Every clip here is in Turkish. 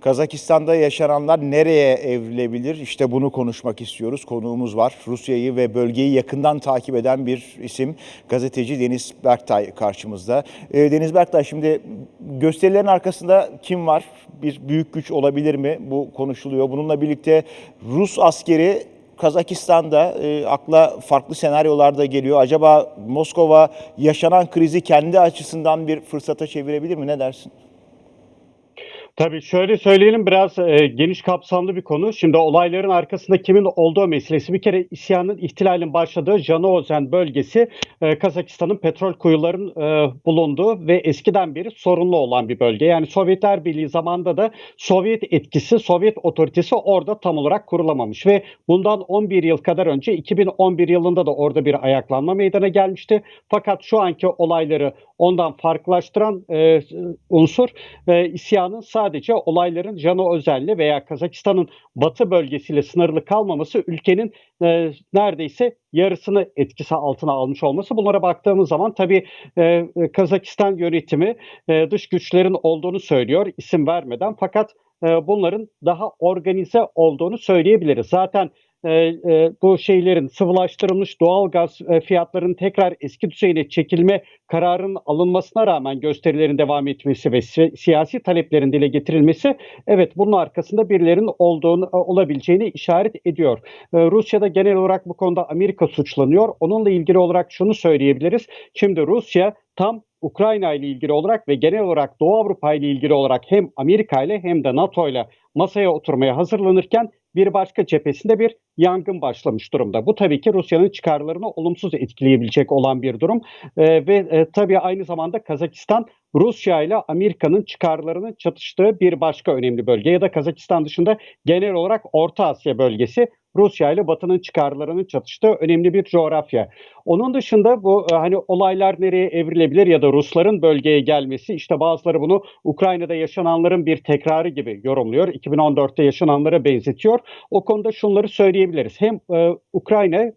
Kazakistan'da yaşananlar nereye evrilebilir? İşte bunu konuşmak istiyoruz. Konuğumuz var. Rusya'yı ve bölgeyi yakından takip eden bir isim. Gazeteci Deniz Berktay karşımızda. Ee, Deniz Berktay şimdi gösterilerin arkasında kim var? Bir büyük güç olabilir mi? Bu konuşuluyor. Bununla birlikte Rus askeri Kazakistan'da e, akla farklı senaryolar da geliyor. Acaba Moskova yaşanan krizi kendi açısından bir fırsata çevirebilir mi? Ne dersin? Tabii şöyle söyleyelim biraz e, geniş kapsamlı bir konu. Şimdi olayların arkasında kimin olduğu meselesi. Bir kere isyanın, ihtilalin başladığı Janozen bölgesi e, Kazakistan'ın petrol kuyuların e, bulunduğu ve eskiden beri sorunlu olan bir bölge. Yani Sovyetler Birliği zamanında da Sovyet etkisi, Sovyet otoritesi orada tam olarak kurulamamış ve bundan 11 yıl kadar önce 2011 yılında da orada bir ayaklanma meydana gelmişti. Fakat şu anki olayları ondan farklılaştıran e, unsur e, isyanın sadece olayların Jano Özel'le veya Kazakistan'ın batı bölgesiyle sınırlı kalmaması ülkenin e, neredeyse yarısını etkisi altına almış olması. Bunlara baktığımız zaman tabii e, Kazakistan yönetimi e, dış güçlerin olduğunu söylüyor isim vermeden fakat e, bunların daha organize olduğunu söyleyebiliriz. Zaten e, e, bu şeylerin sıvılaştırılmış doğal gaz e, fiyatlarının tekrar eski düzeyine çekilme kararının alınmasına rağmen gösterilerin devam etmesi ve si- siyasi taleplerin dile getirilmesi evet bunun arkasında birilerinin olduğunu e, olabileceğini işaret ediyor. E, Rusya'da genel olarak bu konuda Amerika suçlanıyor. Onunla ilgili olarak şunu söyleyebiliriz. Şimdi Rusya tam Ukrayna ile ilgili olarak ve genel olarak Doğu Avrupa ile ilgili olarak hem Amerika ile hem de NATO ile masaya oturmaya hazırlanırken bir başka cephesinde bir yangın başlamış durumda. Bu tabii ki Rusya'nın çıkarlarını olumsuz etkileyebilecek olan bir durum. Ee, ve e, tabii aynı zamanda Kazakistan Rusya ile Amerika'nın çıkarlarının çatıştığı bir başka önemli bölge. Ya da Kazakistan dışında genel olarak Orta Asya bölgesi Rusya ile Batı'nın çıkarlarının çatıştığı önemli bir coğrafya. Onun dışında bu e, hani olaylar nereye evrilebilir ya da Rusların bölgeye gelmesi işte bazıları bunu Ukrayna'da yaşananların bir tekrarı gibi yorumluyor. 2014'te yaşananlara benzetiyor. O konuda şunları söyleyebiliriz. Hem e, Ukrayna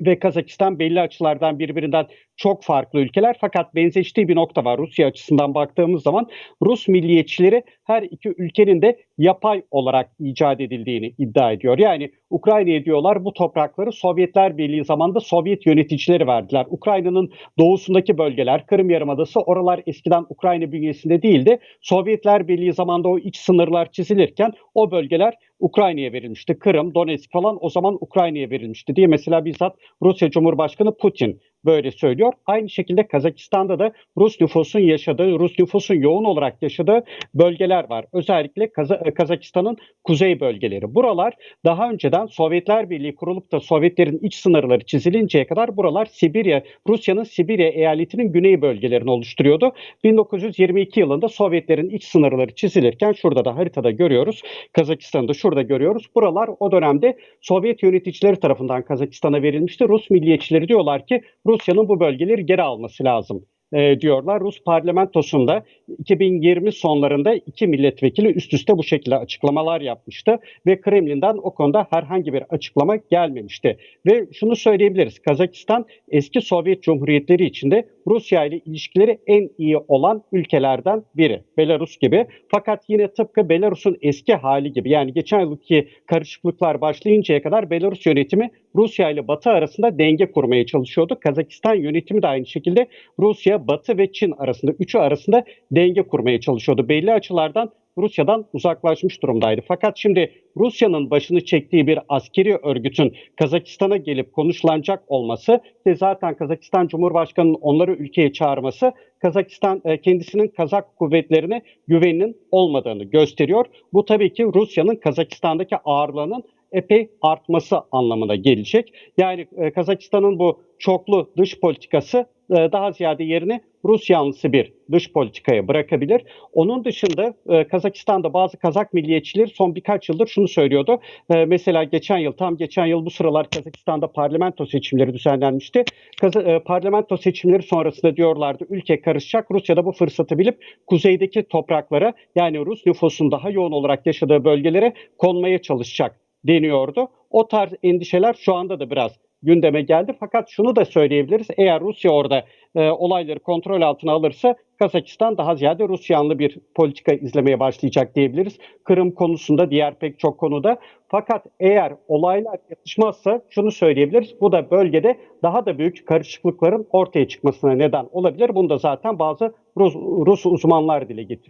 ve Kazakistan belli açılardan birbirinden çok farklı ülkeler fakat benzeştiği bir nokta var Rusya açısından baktığımız zaman Rus milliyetçileri her iki ülkenin de yapay olarak icat edildiğini iddia ediyor. Yani Ukrayna'ya diyorlar bu toprakları Sovyetler Birliği zamanında Sovyet yöneticileri verdiler. Ukrayna'nın doğusundaki bölgeler Kırım Yarımadası oralar eskiden Ukrayna bünyesinde değildi. Sovyetler Birliği zamanında o iç sınırlar çizilirken o bölgeler Ukrayna'ya verilmişti. Kırım, Donetsk falan o zaman Ukrayna'ya verilmişti diye mesela bizzat Rusya Cumhurbaşkanı Putin böyle söylüyor. Aynı şekilde Kazakistan'da da Rus nüfusun yaşadığı, Rus nüfusun yoğun olarak yaşadığı bölgeler var. Özellikle Kaza- Kazakistan'ın kuzey bölgeleri. Buralar daha önceden Sovyetler Birliği kurulup da Sovyetlerin iç sınırları çizilinceye kadar buralar Sibirya, Rusya'nın Sibirya eyaletinin güney bölgelerini oluşturuyordu. 1922 yılında Sovyetlerin iç sınırları çizilirken şurada da haritada görüyoruz. Kazakistan'ı da şurada görüyoruz. Buralar o dönemde Sovyet yöneticileri tarafından Kazakistan'a verilmişti. Rus milliyetçileri diyorlar ki Rusya'nın bu bölgeleri geri alması lazım e, diyorlar. Rus parlamentosunda 2020 sonlarında iki milletvekili üst üste bu şekilde açıklamalar yapmıştı ve Kremlin'den o konuda herhangi bir açıklama gelmemişti. Ve şunu söyleyebiliriz. Kazakistan eski Sovyet Cumhuriyetleri içinde Rusya ile ilişkileri en iyi olan ülkelerden biri. Belarus gibi. Fakat yine tıpkı Belarus'un eski hali gibi yani geçen yılki karışıklıklar başlayıncaya kadar Belarus yönetimi Rusya ile Batı arasında denge kurmaya çalışıyordu. Kazakistan yönetimi de aynı şekilde Rusya, Batı ve Çin arasında üçü arasında denge kurmaya çalışıyordu. Belli açılardan Rusya'dan uzaklaşmış durumdaydı. Fakat şimdi Rusya'nın başını çektiği bir askeri örgütün Kazakistan'a gelip konuşlanacak olması ve zaten Kazakistan Cumhurbaşkanı'nın onları ülkeye çağırması Kazakistan e, kendisinin Kazak kuvvetlerine güveninin olmadığını gösteriyor. Bu tabii ki Rusya'nın Kazakistan'daki ağırlığının epey artması anlamına gelecek. Yani e, Kazakistan'ın bu çoklu dış politikası daha ziyade yerini Rus yanlısı bir dış politikaya bırakabilir. Onun dışında e, Kazakistan'da bazı Kazak milliyetçileri son birkaç yıldır şunu söylüyordu. E, mesela geçen yıl tam geçen yıl bu sıralar Kazakistan'da parlamento seçimleri düzenlenmişti. Kaza, e, parlamento seçimleri sonrasında diyorlardı ülke karışacak. Rusya da bu fırsatı bilip kuzeydeki topraklara yani Rus nüfusun daha yoğun olarak yaşadığı bölgelere konmaya çalışacak deniyordu. O tarz endişeler şu anda da biraz gündeme geldi. Fakat şunu da söyleyebiliriz. Eğer Rusya orada e, olayları kontrol altına alırsa Kazakistan daha ziyade Rus yanlı bir politika izlemeye başlayacak diyebiliriz. Kırım konusunda diğer pek çok konuda. Fakat eğer olaylar yatışmazsa şunu söyleyebiliriz. Bu da bölgede daha da büyük karışıklıkların ortaya çıkmasına neden olabilir. Bunu da zaten bazı Rus, Rus uzmanlar dile getiriyor.